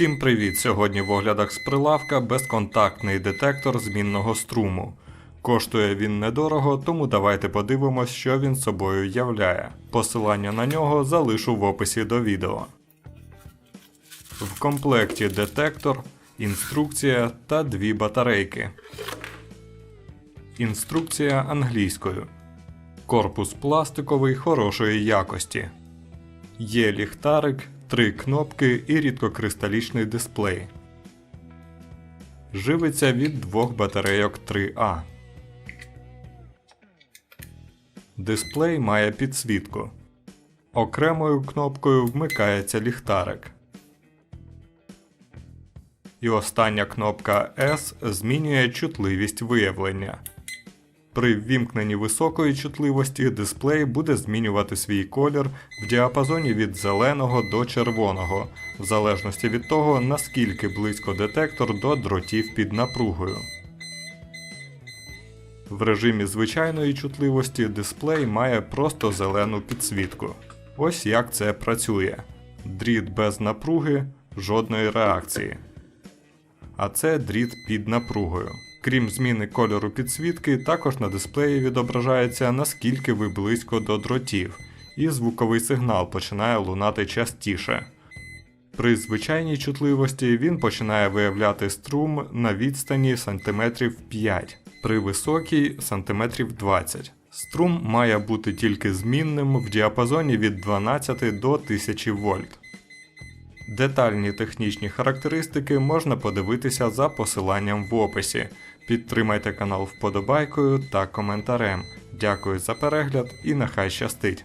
Всім привіт! Сьогодні в оглядах з прилавка безконтактний детектор змінного струму. Коштує він недорого, тому давайте подивимось, що він собою являє. Посилання на нього залишу в описі до відео. В комплекті детектор, інструкція та дві батарейки. Інструкція англійською. Корпус пластиковий хорошої якості. Є ліхтарик, три кнопки і рідкокристалічний дисплей. Живиться від двох батарейок 3А. Дисплей має підсвітку. Окремою кнопкою вмикається ліхтарик. І остання кнопка S змінює чутливість виявлення. При ввімкненні високої чутливості дисплей буде змінювати свій колір в діапазоні від зеленого до червоного, в залежності від того, наскільки близько детектор до дротів під напругою. В режимі звичайної чутливості дисплей має просто зелену підсвітку. Ось як це працює. Дріт без напруги, жодної реакції. А це дріт під напругою. Крім зміни кольору підсвітки, також на дисплеї відображається наскільки ви близько до дротів, і звуковий сигнал починає лунати частіше. При звичайній чутливості він починає виявляти струм на відстані сантиметрів 5, при високій сантиметрів 20. Струм має бути тільки змінним в діапазоні від 12 до 1000 вольт. Детальні технічні характеристики можна подивитися за посиланням в описі. Підтримайте канал вподобайкою та коментарем. Дякую за перегляд і нехай щастить!